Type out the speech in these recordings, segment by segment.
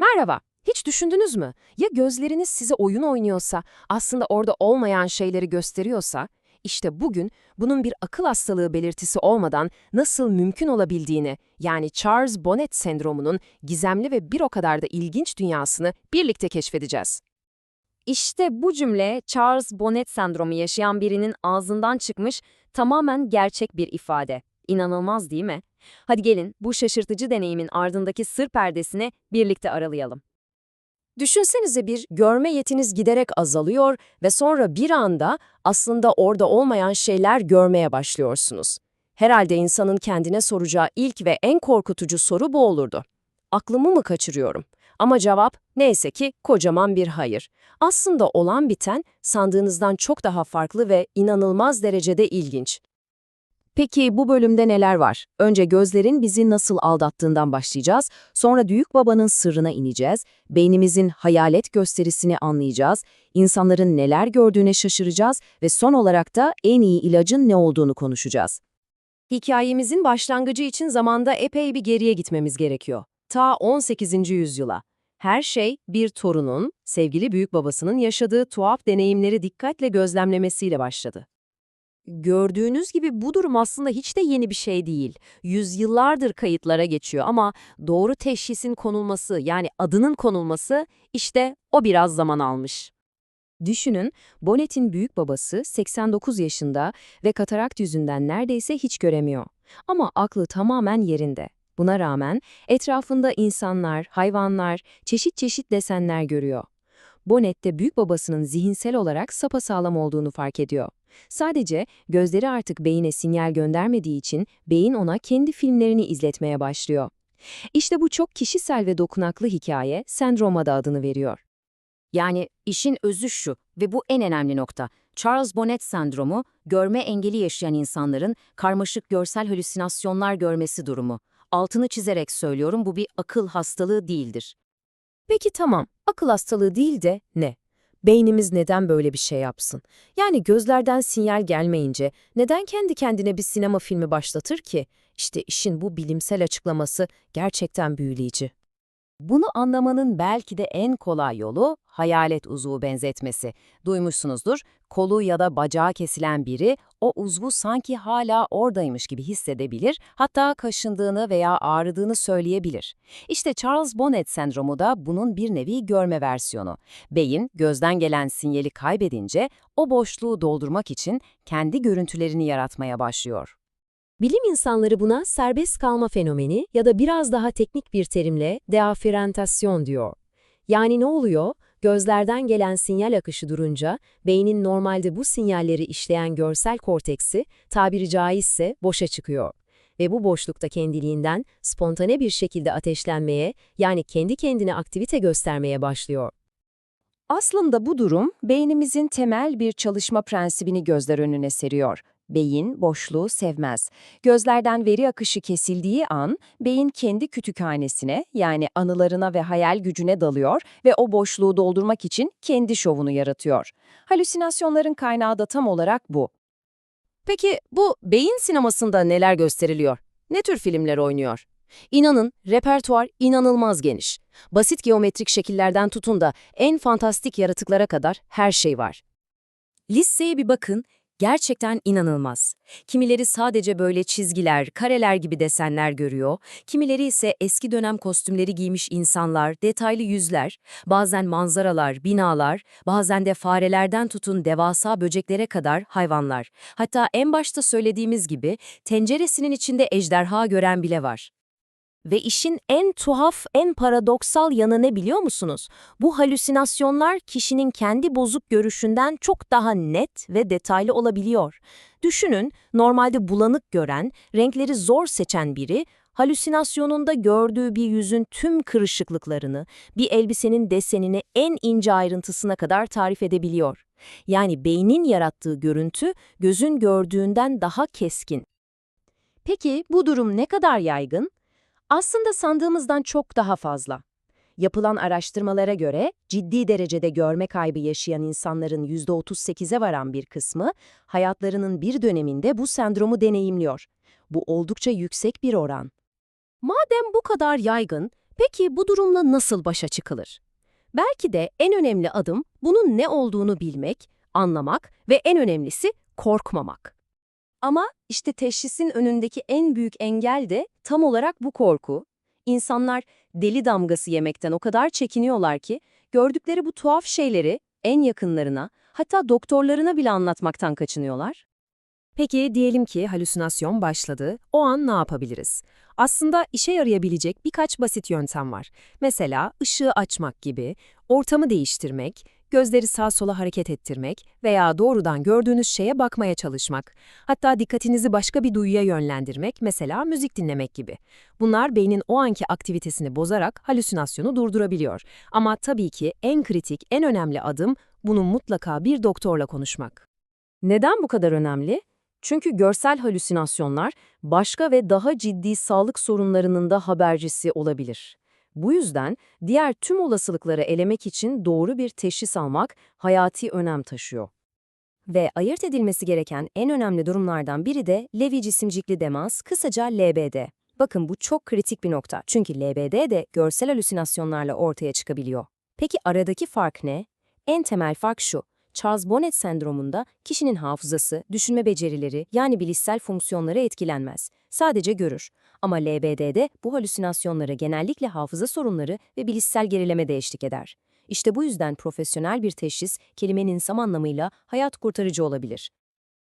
Merhaba. Hiç düşündünüz mü? Ya gözleriniz size oyun oynuyorsa, aslında orada olmayan şeyleri gösteriyorsa, işte bugün bunun bir akıl hastalığı belirtisi olmadan nasıl mümkün olabildiğini, yani Charles Bonnet sendromunun gizemli ve bir o kadar da ilginç dünyasını birlikte keşfedeceğiz. İşte bu cümle Charles Bonnet sendromu yaşayan birinin ağzından çıkmış tamamen gerçek bir ifade. İnanılmaz değil mi? Hadi gelin bu şaşırtıcı deneyimin ardındaki sır perdesini birlikte aralayalım. Düşünsenize bir görme yetiniz giderek azalıyor ve sonra bir anda aslında orada olmayan şeyler görmeye başlıyorsunuz. Herhalde insanın kendine soracağı ilk ve en korkutucu soru bu olurdu. Aklımı mı kaçırıyorum? Ama cevap neyse ki kocaman bir hayır. Aslında olan biten sandığınızdan çok daha farklı ve inanılmaz derecede ilginç. Peki bu bölümde neler var? Önce gözlerin bizi nasıl aldattığından başlayacağız, sonra büyük babanın sırrına ineceğiz, beynimizin hayalet gösterisini anlayacağız, insanların neler gördüğüne şaşıracağız ve son olarak da en iyi ilacın ne olduğunu konuşacağız. Hikayemizin başlangıcı için zamanda epey bir geriye gitmemiz gerekiyor. Ta 18. yüzyıla. Her şey bir torunun, sevgili büyük babasının yaşadığı tuhaf deneyimleri dikkatle gözlemlemesiyle başladı. Gördüğünüz gibi bu durum aslında hiç de yeni bir şey değil. Yüzyıllardır kayıtlara geçiyor ama doğru teşhisin konulması yani adının konulması işte o biraz zaman almış. Düşünün, Bonnet'in büyük babası 89 yaşında ve katarakt yüzünden neredeyse hiç göremiyor. Ama aklı tamamen yerinde. Buna rağmen etrafında insanlar, hayvanlar, çeşit çeşit desenler görüyor. Bonnet de büyük babasının zihinsel olarak sapasağlam olduğunu fark ediyor. Sadece gözleri artık beyine sinyal göndermediği için beyin ona kendi filmlerini izletmeye başlıyor. İşte bu çok kişisel ve dokunaklı hikaye sendroma da adını veriyor. Yani işin özü şu ve bu en önemli nokta. Charles Bonnet sendromu, görme engeli yaşayan insanların karmaşık görsel halüsinasyonlar görmesi durumu. Altını çizerek söylüyorum bu bir akıl hastalığı değildir. Peki tamam, akıl hastalığı değil de ne? Beynimiz neden böyle bir şey yapsın? Yani gözlerden sinyal gelmeyince neden kendi kendine bir sinema filmi başlatır ki? İşte işin bu bilimsel açıklaması gerçekten büyüleyici. Bunu anlamanın belki de en kolay yolu hayalet uzuvu benzetmesi. Duymuşsunuzdur, kolu ya da bacağı kesilen biri o uzvu sanki hala oradaymış gibi hissedebilir, hatta kaşındığını veya ağrıdığını söyleyebilir. İşte Charles Bonnet sendromu da bunun bir nevi görme versiyonu. Beyin gözden gelen sinyali kaybedince o boşluğu doldurmak için kendi görüntülerini yaratmaya başlıyor. Bilim insanları buna serbest kalma fenomeni ya da biraz daha teknik bir terimle deaferentasyon diyor. Yani ne oluyor? Gözlerden gelen sinyal akışı durunca beynin normalde bu sinyalleri işleyen görsel korteksi tabiri caizse boşa çıkıyor. Ve bu boşlukta kendiliğinden spontane bir şekilde ateşlenmeye yani kendi kendine aktivite göstermeye başlıyor. Aslında bu durum beynimizin temel bir çalışma prensibini gözler önüne seriyor. Beyin boşluğu sevmez. Gözlerden veri akışı kesildiği an beyin kendi kütükhanesine yani anılarına ve hayal gücüne dalıyor ve o boşluğu doldurmak için kendi şovunu yaratıyor. Halüsinasyonların kaynağı da tam olarak bu. Peki bu beyin sinemasında neler gösteriliyor? Ne tür filmler oynuyor? İnanın repertuar inanılmaz geniş. Basit geometrik şekillerden tutun da en fantastik yaratıklara kadar her şey var. Listeye bir bakın, gerçekten inanılmaz. Kimileri sadece böyle çizgiler, kareler gibi desenler görüyor, kimileri ise eski dönem kostümleri giymiş insanlar, detaylı yüzler, bazen manzaralar, binalar, bazen de farelerden tutun devasa böceklere kadar hayvanlar. Hatta en başta söylediğimiz gibi tenceresinin içinde ejderha gören bile var. Ve işin en tuhaf, en paradoksal yanı ne biliyor musunuz? Bu halüsinasyonlar kişinin kendi bozuk görüşünden çok daha net ve detaylı olabiliyor. Düşünün, normalde bulanık gören, renkleri zor seçen biri, halüsinasyonunda gördüğü bir yüzün tüm kırışıklıklarını, bir elbisenin desenini en ince ayrıntısına kadar tarif edebiliyor. Yani beynin yarattığı görüntü, gözün gördüğünden daha keskin. Peki bu durum ne kadar yaygın? Aslında sandığımızdan çok daha fazla. Yapılan araştırmalara göre ciddi derecede görme kaybı yaşayan insanların %38'e varan bir kısmı hayatlarının bir döneminde bu sendromu deneyimliyor. Bu oldukça yüksek bir oran. Madem bu kadar yaygın, Peki bu durumla nasıl başa çıkılır? Belki de en önemli adım bunun ne olduğunu bilmek, anlamak ve en önemlisi korkmamak. Ama işte teşhisin önündeki en büyük engel de tam olarak bu korku. İnsanlar deli damgası yemekten o kadar çekiniyorlar ki gördükleri bu tuhaf şeyleri en yakınlarına, hatta doktorlarına bile anlatmaktan kaçınıyorlar. Peki diyelim ki halüsinasyon başladı. O an ne yapabiliriz? Aslında işe yarayabilecek birkaç basit yöntem var. Mesela ışığı açmak gibi, ortamı değiştirmek, gözleri sağa sola hareket ettirmek veya doğrudan gördüğünüz şeye bakmaya çalışmak. Hatta dikkatinizi başka bir duyuya yönlendirmek, mesela müzik dinlemek gibi. Bunlar beynin o anki aktivitesini bozarak halüsinasyonu durdurabiliyor. Ama tabii ki en kritik, en önemli adım bunu mutlaka bir doktorla konuşmak. Neden bu kadar önemli? Çünkü görsel halüsinasyonlar başka ve daha ciddi sağlık sorunlarının da habercisi olabilir. Bu yüzden diğer tüm olasılıkları elemek için doğru bir teşhis almak hayati önem taşıyor. Ve ayırt edilmesi gereken en önemli durumlardan biri de Lewy cisimcikli demans, kısaca LBD. Bakın bu çok kritik bir nokta çünkü LBD de görsel halüsinasyonlarla ortaya çıkabiliyor. Peki aradaki fark ne? En temel fark şu. Charles Bonnet sendromunda kişinin hafızası, düşünme becerileri yani bilişsel fonksiyonları etkilenmez. Sadece görür. Ama LBD'de bu halüsinasyonlara genellikle hafıza sorunları ve bilişsel gerileme de eşlik eder. İşte bu yüzden profesyonel bir teşhis kelimenin tam anlamıyla hayat kurtarıcı olabilir.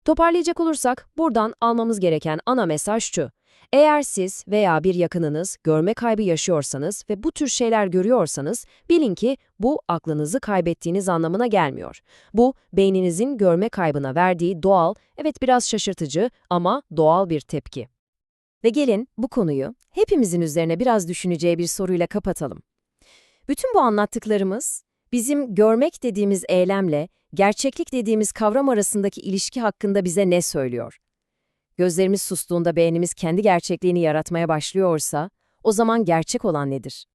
Toparlayacak olursak buradan almamız gereken ana mesaj şu. Eğer siz veya bir yakınınız görme kaybı yaşıyorsanız ve bu tür şeyler görüyorsanız bilin ki bu aklınızı kaybettiğiniz anlamına gelmiyor. Bu beyninizin görme kaybına verdiği doğal, evet biraz şaşırtıcı ama doğal bir tepki. Ve gelin bu konuyu hepimizin üzerine biraz düşüneceği bir soruyla kapatalım. Bütün bu anlattıklarımız bizim görmek dediğimiz eylemle gerçeklik dediğimiz kavram arasındaki ilişki hakkında bize ne söylüyor? Gözlerimiz sustuğunda beynimiz kendi gerçekliğini yaratmaya başlıyorsa, o zaman gerçek olan nedir?